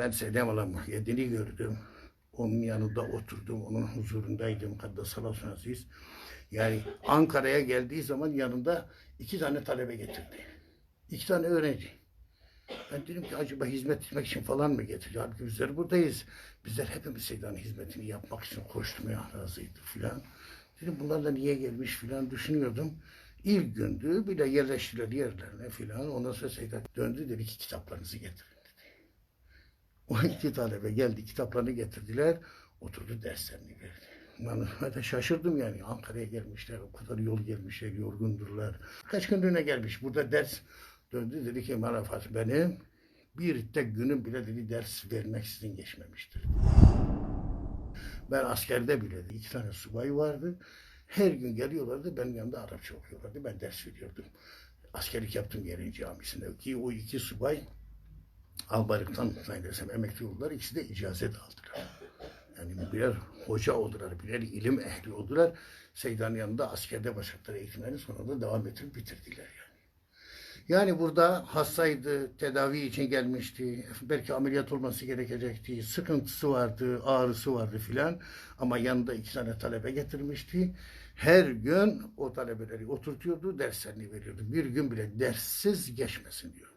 Ben Ala Muhyiddin'i gördüm. Onun yanında oturdum, onun huzurundaydım. Kaddesallahu aziz. Yani Ankara'ya geldiği zaman yanında iki tane talebe getirdi. İki tane öğrenci. Ben dedim ki acaba hizmet etmek için falan mı getiriyor? Halbuki bizler buradayız. Bizler hepimiz Seyda'nın hizmetini yapmak için koşturmaya razıydık filan. Dedim bunlar da niye gelmiş filan düşünüyordum. İlk gündü bile yerleştiler yerlerine filan. Ondan sonra Seyda döndü dedi ki kitaplarınızı getirin. O iki talebe geldi kitaplarını getirdiler. Oturdu derslerini verdi. Ben de şaşırdım yani. Ankara'ya gelmişler. O kadar yol gelmişler. Yorgundurlar. Kaç günlüğüne gelmiş. Burada ders döndü. Dedi ki Marafat benim bir tek günüm bile dedi ders vermek sizin geçmemiştir. Ben askerde bile iki tane subay vardı. Her gün geliyorlardı. Benim yanımda Arapça okuyorlardı. Ben ders veriyordum. Askerlik yaptım yerin camisinde. Ki o iki subay Albayrak'tan zannedersem emekli oldular. İkisi de icazet aldılar. Yani birer hoca oldular, birer ilim ehli oldular. Seydan'ın yanında askerde başladılar eğitimlerini sonra da devam ettirip bitirdiler yani. Yani burada hastaydı, tedavi için gelmişti. Belki ameliyat olması gerekecekti. Sıkıntısı vardı, ağrısı vardı filan. Ama yanında iki tane talebe getirmişti. Her gün o talebeleri oturtuyordu, derslerini veriyordu. Bir gün bile derssiz geçmesin diyor.